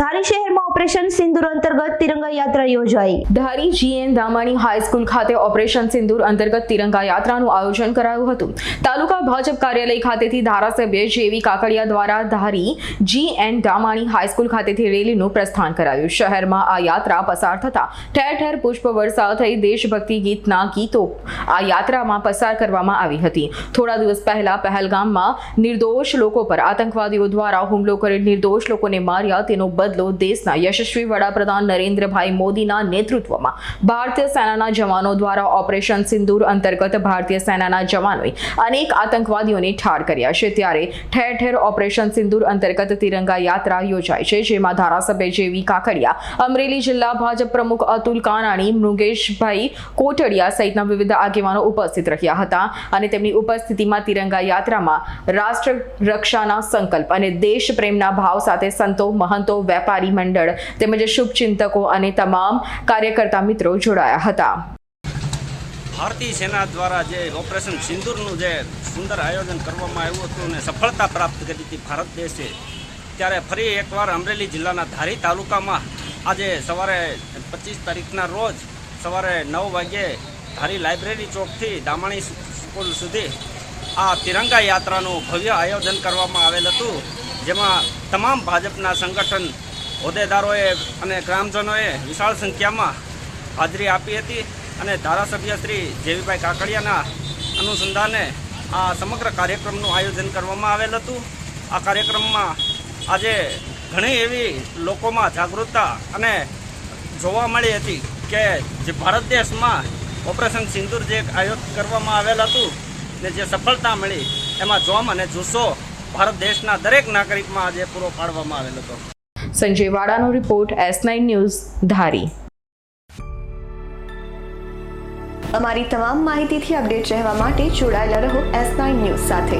ધારી શહેરમાં ઓપરેશન સિંદુર અંતર્ગત તિરંગા યાત્રા યોજાઈ. ધારી જીએન દામાણી હાઈસ્કૂલ ખાતે ઓપરેશન સિંદૂર અંતર્ગત તિરંગા યાત્રાનું આયોજન કરાયું હતું. તાલુકા ભાજપ કાર્યાલય ખાતેથી ધારાસભ્ય જેવી કાકડિયા દ્વારા ધારી જીએન દામાણી હાઈસ્કૂલ ખાતેથી રેલીનું પ્રસ્થાન કરાયું. શહેરમાં આ યાત્રા પસાર થતા ઠેર ઠેર પુષ્પ વર્ષા થઈ દેશભક્તિ ગીતના ગીતો આ યાત્રામાં પસાર કરવામાં આવી હતી. થોડા દિવસ પહેલા પહેલગામમાં નિર્દોષ લોકો પર આતંકવાદીઓ દ્વારા હુમલો કરી નિર્દોષ લોકોને માર્યા. તેનો બદલો દેશના યશસ્વી વડાપ્રધાન નરેન્દ્રભાઈ મોદીના નેતૃત્વમાં ભારતીય સેનાના જવાનો દ્વારા ઓપરેશન સિંદૂર અંતર્ગત ભારતીય સેનાના જવાનોએ અનેક આતંકવાદીઓને ઠાર કર્યા છે. ત્યારે ઠેર ઠેર ઓપરેશન સિંદૂર અંતર્ગત તિરંગા યાત્રા યોજાય છે, જેમાં ધારાસભ્ય જેવી કાકડિયા, અમરેલી જિલ્લા ભાજપ પ્રમુખ અતુલ કાનાણી, મૃગેશભાઈ કોટડિયા સહિતના વિવિધ આગેવાનો ઉપસ્થિત રહ્યા હતા અને તેમની ઉપસ્થિતિમાં તિરંગા યાત્રામાં રાષ્ટ્ર રક્ષાના સંકલ્પ અને દેશ પ્રેમના ભાવ સાથે સંતો, મહંતો વેપારી મંડળ તેમજ શુભચિંતકો અને તમામ કાર્યકર્તા મિત્રો જોડાયા હતા. ભારતીય સેના દ્વારા જે ઓપરેશન સિંદૂરનું જે સુંદર આયોજન કરવામાં આવ્યું હતું અને સફળતા પ્રાપ્ત કરી હતી ભારત દેશે, ત્યારે ફરી એકવાર અમરેલી જિલ્લાના ધારી તાલુકામાં આજે સવારે પચીસ તારીખના રોજ સવારે નવ વાગ્યે ધારી લાઇબ્રેરી ચોકથી દામાણી સ્કૂલ સુધી આ તિરંગા યાત્રાનું ભવ્ય આયોજન કરવામાં આવેલ હતું, જેમાં તમામ ભાજપના સંગઠન હોદ્દેદારોએ અને ગ્રામજનોએ વિશાળ સંખ્યામાં હાજરી આપી હતી અને ધારાસભ્ય શ્રી જેવીભાઈ કાકડિયાના અનુસંધાને આ સમગ્ર કાર્યક્રમનું આયોજન કરવામાં આવેલ હતું. આ કાર્યક્રમમાં આજે ઘણી એવી લોકોમાં જાગૃતતા અને જોવા મળી હતી કે જે ભારત દેશમાં ઓપરેશન સિંદૂર જે આયોજન કરવામાં આવેલ હતું ને જે સફળતા મળી, એમાં જોમ અને જુસ્સો ભારત દેશના દરેક નાગરિકમાં આજે પૂરો પાડવામાં આવેલ હતો. Sanjay વાડાનો report S nine news Dhari. અમારી તમામ માહિતીથી અપડેટ રહેવા માટે જોડાયેલા રહો એસ નાઇન ન્યૂઝ સાથે.